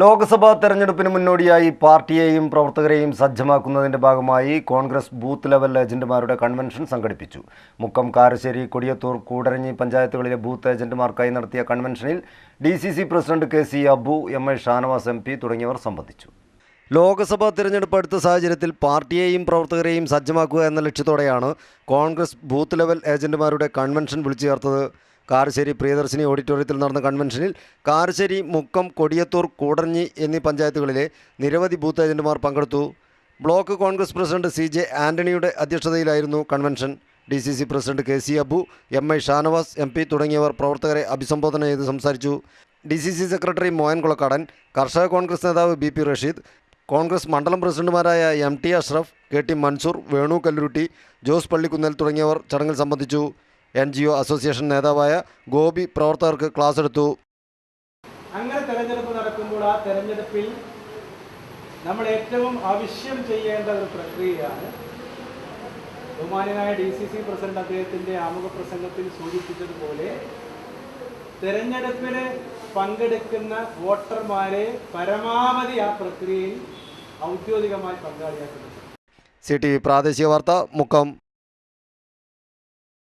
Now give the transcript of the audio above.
ലോക്സഭാ തെരഞ്ഞെടുപ്പിന് മുന്നോടിയായി പാർട്ടിയെയും പ്രവർത്തകരെയും സജ്ജമാക്കുന്നതിന്റെ ഭാഗമായി കോൺഗ്രസ് ബൂത്ത് ലെവൽ ഏജന്റുമാരുടെ കൺവെൻഷൻ സംഘടിപ്പിച്ചു. മുക്കം കാരശ്ശേരി കൊടിയത്തൂർ കൂടരഞ്ഞി പഞ്ചായത്തുകളിലെ ബൂത്ത് ഏജന്റുമാർക്കായി നടത്തിയ കൺവെൻഷനിൽ D president K C Abu M A Shanavas M P തുടങ്ങിയവർ സംബന്ധിച്ചു. ലോക്സഭാ തിരഞ്ഞെടുപ്പ് അടുത്ത സാഹചര്യത്തിൽ പാർട്ടിയെയും പ്രവർത്തകരെയും സജ്ജമാക്കുക എന്ന ലക്ഷ്യത്തോടെയാണ് കോൺഗ്രസ് ബൂത്ത് ലെവൽ ഏജന്റുമാരുടെ കൺവെൻഷൻ വിളിച്ചു ചേർത്തത് കാരശ്ശേരി പ്രിയദർശിനി ഓഡിറ്റോറിയത്തിൽ നടന്ന കൺവെൻഷനിൽ കാരശ്ശേരി മുക്കം കൊടിയത്തൂർ കൂടഞ്ഞി എന്നീ പഞ്ചായത്തുകളിലെ നിരവധി ബൂത്ത് ഏജന്റുമാർ പങ്കെടുത്തു. Block Congress president C J ആന്റണിയുടെ അധ്യക്ഷതയിലായിരുന്നു convention D C C president K C Abu M I Shanavas M P തുടങ്ങിയവർ പ്രവർത്തകരെ അഭിസംബോധന ചെയ്ത് സംസാരിച്ചു. D C C secretary Mohan Kulakkadan കർഷക കോൺഗ്രസ് നേതാവ് ബി പി റഷീദ് കോൺഗ്രസ് മണ്ഡലം പ്രസിഡന്റുമാരായ M T Ashraf K T Mansoor Venu Kalluruti Jose Pallikkunnel തുടങ്ങിയവർ ചടങ്ങിൽ സംബന്ധിച്ചു. എൻ ജി ഒ അസോസിയേഷൻ നേതാവായ ഗോപി പ്രവർത്തകർക്ക് ക്ലാസ് എടുത്തു. അങ്ങനെ തെരഞ്ഞെടുപ്പ് നടക്കുമ്പോൾ ആ തെരഞ്ഞെടുപ്പിൽ നമ്മൾ ഏറ്റവും ആവശ്യം ചെയ്യേണ്ട ഒരു പ്രക്രിയയാണ്. ബഹുമാനായ ഡി സി സി പ്രസിഡന്റ് അദ്ദേഹത്തിന്റെ ആമുഖ പ്രസംഗത്തിൽ സൂചിപ്പിച്ചതുപോലെ തെരഞ്ഞെടുപ്പിന് പങ്കെടുക്കുന്ന വോട്ടർമാരെ പരമാവധി ആ പ്രക്രിയയിൽ ഔദ്യോഗികമായി പങ്കാളിയാക്കുന്നത് സി ടി വി പ്രാദേശിക വാർത്ത മുക്കം.